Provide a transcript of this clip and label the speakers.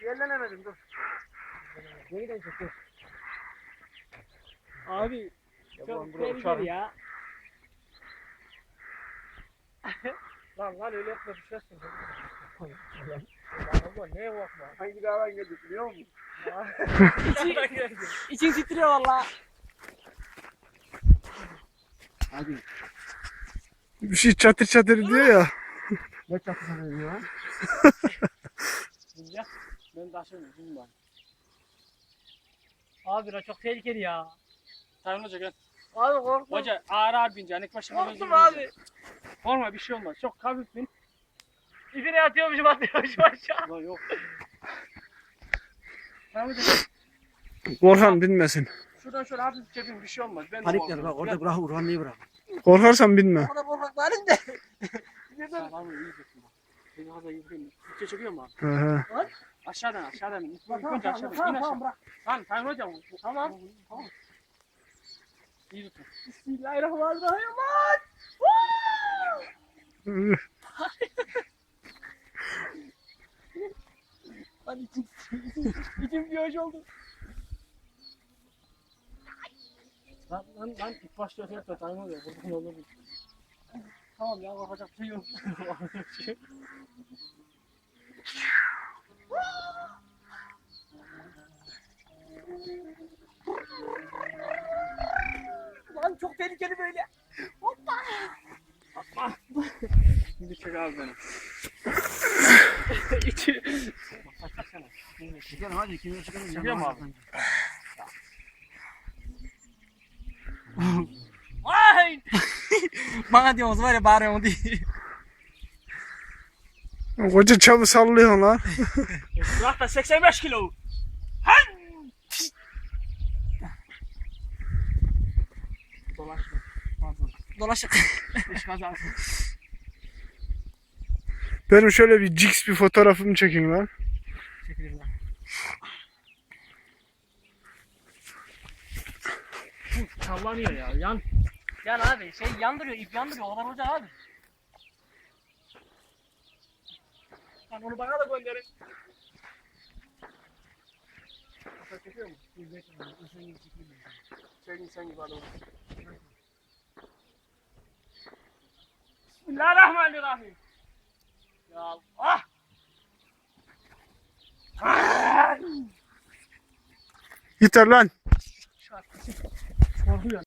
Speaker 1: dur yerlenemedim dur. Yeniden çek dur.
Speaker 2: Abi
Speaker 1: Ya
Speaker 2: çok tehlikeli ya.
Speaker 1: Lan lan öyle yapma düşersin. Lan baba neye bakma. Hangi dağdan geldik biliyor musun?
Speaker 2: İçin, için titriyor valla.
Speaker 1: Hadi.
Speaker 3: Bir şey çatır çatır diyor ya.
Speaker 1: Ne çatısın ya?
Speaker 2: Ya ben taşımıyorum şimdi bak. Abi la çok tehlikeli ya.
Speaker 4: Tamam hoca gel.
Speaker 2: Abi korktum.
Speaker 4: Hoca ağır ağır bineceksin. İlk başta
Speaker 2: korktum abi.
Speaker 4: Korkma bir şey olmaz. Çok hafif bin.
Speaker 2: İpine atıyormuşum atıyormuşum aşağı.
Speaker 4: Yok yok. Tamam hoca gel.
Speaker 3: Korkan binmesin.
Speaker 4: Şuradan şöyle hafif çekin bir şey olmaz. Ben de
Speaker 1: Panikler
Speaker 4: korkuyorum.
Speaker 1: bak orada
Speaker 4: Gel.
Speaker 1: bırak Urhanlı'yı bırak.
Speaker 3: Korkarsan binme.
Speaker 1: Orada korkakların de.
Speaker 4: Tamam iyi gitsin bak. Seni fazla yıkayım. Türkçe çekiyor mu abi?
Speaker 3: He he.
Speaker 4: Aşağıdan aşağıdan. İlk önce aşağıdan.
Speaker 1: tamam
Speaker 4: İn aşağı.
Speaker 1: bırak.
Speaker 4: Tamam tamam hocam. Tamam. Tamam. İyi tutun.
Speaker 2: Bismillahirrahmanirrahim. Hadi içim, içim bir hoş oldu.
Speaker 4: Lan lan lan ilk başta öyle yapma. Tamam oluyor. Buradan olur mu? Tamam ya korkacak bir şey yok.
Speaker 2: Lan çok tehlikeli böyle.
Speaker 4: Şimdi çek abi beni.
Speaker 2: İçi.
Speaker 1: Gidelim hadi kimse çıkalım.
Speaker 4: Çıkıyor mu abi?
Speaker 2: Vay! Bana diyorsunuz var ya bağırıyorum değil.
Speaker 3: Koca çabı sallıyor lan.
Speaker 2: Bırak da 85 kilo.
Speaker 4: Dolaşma.
Speaker 2: Dolaşık.
Speaker 4: İş kazası.
Speaker 3: Benim şöyle bir cix bir fotoğrafımı çekin lan.
Speaker 4: Çekilir lan. Bu sallanıyor ya. Yan.
Speaker 2: Yani abi şey yandırıyor, ip yandırıyor. O kadar olacak abi.
Speaker 4: Lan onu bana da gönderin. Kafa çekiyor mu? Bir bekle. İnsan gibi çekiyor mu? Çek insan gibi adamı. Bismillahirrahmanirrahim. Ya Allah.
Speaker 3: Yeter lan.
Speaker 4: Korkuyor.